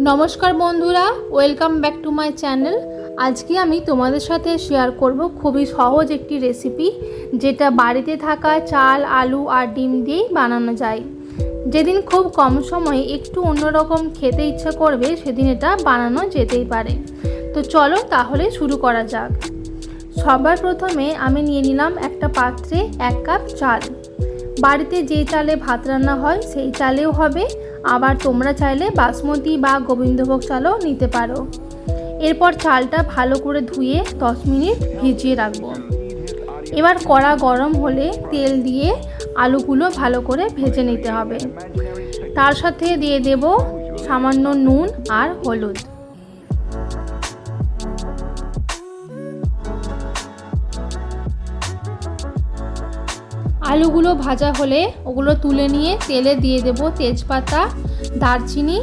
নমস্কার বন্ধুরা welcome back to my channel আজকে আমি তোমাদের সাথে শেয়ার করব খুবই সহজ একটি রেসিপি যেটা বাড়িতে থাকা চাল, আলু আর ডিম দিয়েই বানানো যায়। যেদিন খুব কম সময়ে একটু অন্যরকম খেতে ইচ্ছা করবে, সেদিন এটা বানানো যেতেই পারে। তো চলো তাহলে শুরু করা যাক। সবার প্রথমে আমি নিয়ে নিলাম একটা পাত্রে এক কাপ চাল। বাড়িতে যে চালে ভাত রান্না হয়, সেই চালেও হবে। আবার তোমরা চাইলে বাসমতি বা গোবিন্দভোগ চালও নিতে পারো। এরপর চালটা ভালো করে ধুয়ে 10 মিনিট ভিজিয়ে রাখব। এবার কড়া গরম হলে তেল দিয়ে আলুগুলো ভালো করে ভেজে নিতে হবে। তার সাথে দিয়ে দেব সামান্য নুন আর হলুদ। আলুগুলো ভাজা হলে ওগুলো তুলে নিয়ে তেলে দিয়ে দেব তেজপাতা, দারচিনি,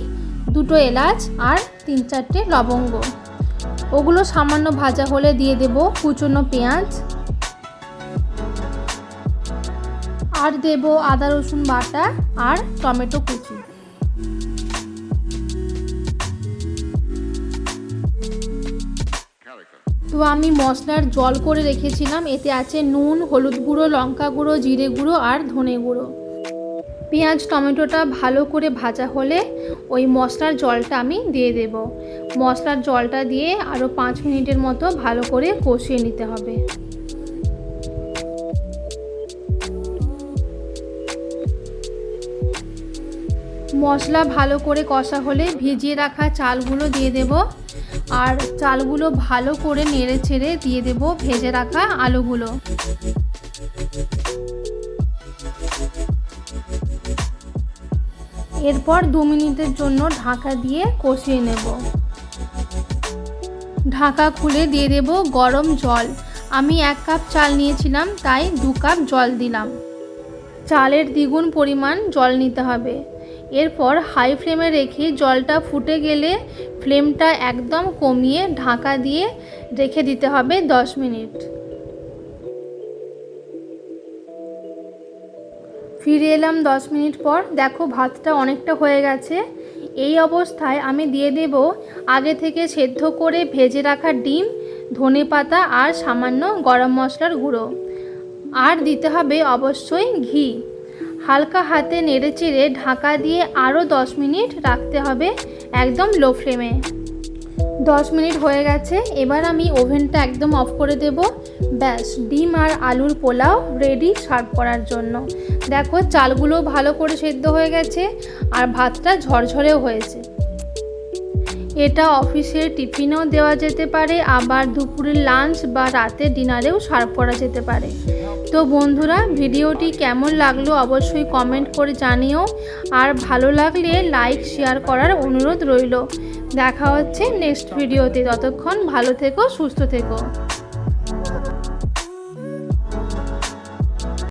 দুটো এলাচ আর তিন চারটে লবঙ্গ। ওগুলো সামান্য ভাজা হলে দিয়ে দেব কুচনো পেঁয়াজ। আর দেব আদা রসুন বাটা আর টমেটো কুচি। তো আমি মশলার জল করে রেখেছিলাম। এতে আছে নুন, হলুদ গুঁড়ো, লঙ্কা গুঁড়ো, জিরে গুঁড়ো আর ধনে গুঁড়ো। পেঁয়াজ, টমেটোটা ভালো করে ভাজা হলে ওই মশলার জলটা আমি দিয়ে দেব। মশলার জলটা দিয়ে আরও পাঁচ মিনিটের মতো ভালো করে কষিয়ে নিতে হবে। মশলা ভালো করে কষা হলে ভিজিয়ে রাখা চালগুলো দিয়ে দেব। আর চালগুলো ভালো করে নেড়ে ছেড়ে দিয়ে দেব ভেজে রাখা আলুগুলো। এরপর দু মিনিটের জন্য ঢাকা দিয়ে কষিয়ে নেব। ঢাকা খুলে দিয়ে দেব গরম জল। আমি এক কাপ চাল নিয়েছিলাম, তাই দু কাপ জল দিলাম। চালের দ্বিগুণ পরিমাণ জল নিতে হবে। এরপর হাই ফ্লেমে রেখে জলটা ফুটে গেলে ফ্লেমটা একদম কমিয়ে ঢাকা দিয়ে রেখে দিতে হবে দশ মিনিট। ফিরে এলাম দশ মিনিট পর। দেখো ভাতটা অনেকটা হয়ে গেছে। এই অবস্থায় আমি দিয়ে দেব আগে থেকে সেদ্ধ করে ভেজে রাখা ডিম, ধনে পাতা আর সামান্য গরম মশলার গুঁড়ো। আর দিতে হবে অবশ্যই ঘি। হালকা হাতে নেড়ে চেড়ে ঢাকা দিয়ে আরও দশ মিনিট রাখতে হবে একদম লো ফ্লেমে। দশ মিনিট হয়ে গেছে, এবার আমি ওভেনটা একদম অফ করে দেব। ব্যাস, ডিম আর আলুর পোলাও রেডি সার্ভ করার জন্য। দেখো, চালগুলো ভালো করে সেদ্ধ হয়ে গেছে আর ভাতটা ঝরঝরেও হয়েছে। এটা অফিসের টিফিনেও দেওয়া যেতে পারে, আবার দুপুরের লাঞ্চ বা রাতের ডিনারেও সার্ভ করা যেতে পারে। তো বন্ধুরা, ভিডিওটি কেমন লাগল অবশ্যই কমেন্ট করে জানিও। আর ভালো লাগলে লাইক, শেয়ার করার অনুরোধ রইল। দেখা হচ্ছে নেক্সট ভিডিওতে। ততক্ষণ ভালো থেকো, সুস্থ থেকো।